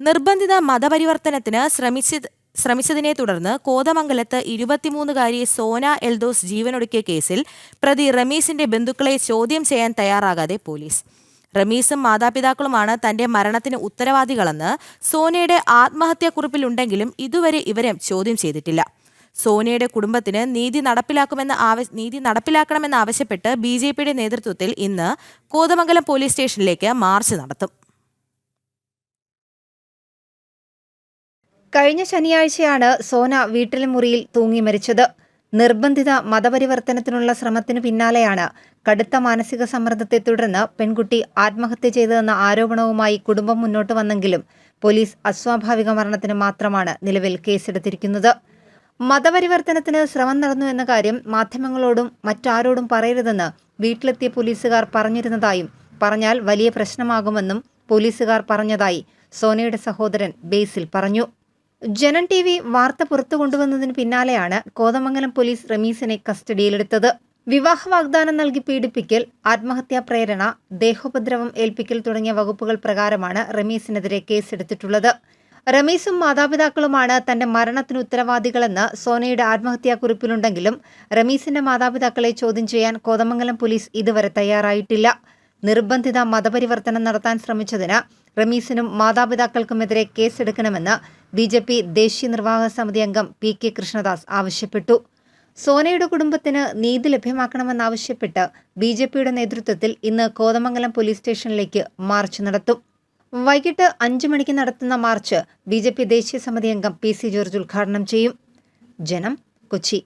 നിർബന്ധിത മതപരിവർത്തനത്തിന് ശ്രമിച്ച ശ്രമിച്ചതിനെ തുടർന്ന് കോതമംഗലത്ത് ഇരുപത്തിമൂന്നുകാരി സോന എൽദോസ് ജീവനൊടുക്കിയ കേസിൽ പ്രതി റമീസിന്റെ ബന്ധുക്കളെ ചോദ്യം ചെയ്യാൻ തയ്യാറാകാതെ പോലീസ്. റമീസും മാതാപിതാക്കളുമാണ് തന്റെ മരണത്തിന് ഉത്തരവാദികളെന്ന് സോനയുടെ ആത്മഹത്യാക്കുറിപ്പിലുണ്ടെങ്കിലും ഇതുവരെ ഇവരെ ചോദ്യം ചെയ്തിട്ടില്ല. സോനയുടെ കുടുംബത്തിന് നീതി നടപ്പിലാക്കുമെന്ന് ആവ- നീതി നടപ്പിലാക്കണമെന്ന് ആവശ്യപ്പെട്ട് ബി നേതൃത്വത്തിൽ ഇന്ന് കോതമംഗലം പോലീസ് സ്റ്റേഷനിലേക്ക് മാർച്ച് നടത്തും. കഴിഞ്ഞ ശനിയാഴ്ചയാണ് സോന വീട്ടിലെ മുറിയിൽ തൂങ്ങി മരിച്ചത്. നിർബന്ധിത മതപരിവർത്തനത്തിനുള്ള ശ്രമത്തിനു പിന്നാലെയാണ് കടുത്ത മാനസിക സമ്മർദ്ദത്തെ തുടർന്ന് പെൺകുട്ടി ആത്മഹത്യ ചെയ്തതെന്ന ആരോപണവുമായി കുടുംബം മുന്നോട്ട് വന്നെങ്കിലും പോലീസ് അസ്വാഭാവിക മരണത്തിന് മാത്രമാണ് നിലവിൽ കേസെടുത്തിരിക്കുന്നത്. മതപരിവർത്തനത്തിന് ശ്രമം നടന്നു എന്ന കാര്യം മാധ്യമങ്ങളോടും മറ്റാരോടും പറയരുതെന്ന് വീട്ടിലെത്തിയ പോലീസുകാർ പറഞ്ഞിരുന്നതായും പറഞ്ഞാൽ വലിയ പ്രശ്നമാകുമെന്നും പോലീസുകാർ പറഞ്ഞതായി സോനയുടെ സഹോദരൻ ബേസിൽ പറഞ്ഞു. ജനൻ ടി വി വാർത്ത പുറത്തു കൊണ്ടുവന്നതിന് പിന്നാലെയാണ് കോതമംഗലം പോലീസ് റമീസിനെ കസ്റ്റഡിയിലെടുത്തത്. വിവാഹ വാഗ്ദാനം നൽകി പീഡിപ്പിക്കൽ ആത്മഹത്യാ പ്രേരണ ദേഹോപദ്രവം ഏൽപ്പിക്കൽ തുടങ്ങിയ വകുപ്പുകൾ പ്രകാരമാണ് റമീസിനെതിരെ കേസെടുത്തിട്ടുള്ളത്. റമീസും മാതാപിതാക്കളുമാണ് തന്റെ മരണത്തിന് ഉത്തരവാദികളെന്ന് സോനയുടെ ആത്മഹത്യാ ആത്മഹത്യാക്കുറിപ്പിലുണ്ടെങ്കിലും റമീസിന്റെ മാതാപിതാക്കളെ ചോദ്യം ചെയ്യാൻ കോതമംഗലം പോലീസ് ഇതുവരെ തയ്യാറായിട്ടില്ല. നിർബന്ധിത മതപരിവർത്തനം നടത്താൻ ശ്രമിച്ചതിന് റമീസിനും മാതാപിതാക്കൾക്കുമെതിരെ കേസെടുക്കണമെന്ന് ബി ജെ പി ദേശീയ നിർവാഹക സമിതി അംഗം പി കെ കൃഷ്ണദാസ് ആവശ്യപ്പെട്ടു. സോനയുടെ കുടുംബത്തിന് നീതി ലഭ്യമാക്കണമെന്നാവശ്യപ്പെട്ട് ബി ജെ പിയുടെ നേതൃത്വത്തിൽ ഇന്ന് കോതമംഗലം പോലീസ് സ്റ്റേഷനിലേക്ക് മാർച്ച് നടത്തും. വൈകിട്ട് അഞ്ചു മണിക്ക് നടത്തുന്ന മാർച്ച് ബി ജെ പി ദേശീയ സമിതി അംഗം പി സി ജോർജ് ഉദ്ഘാടനം ചെയ്യും. ജനം കൊച്ചി.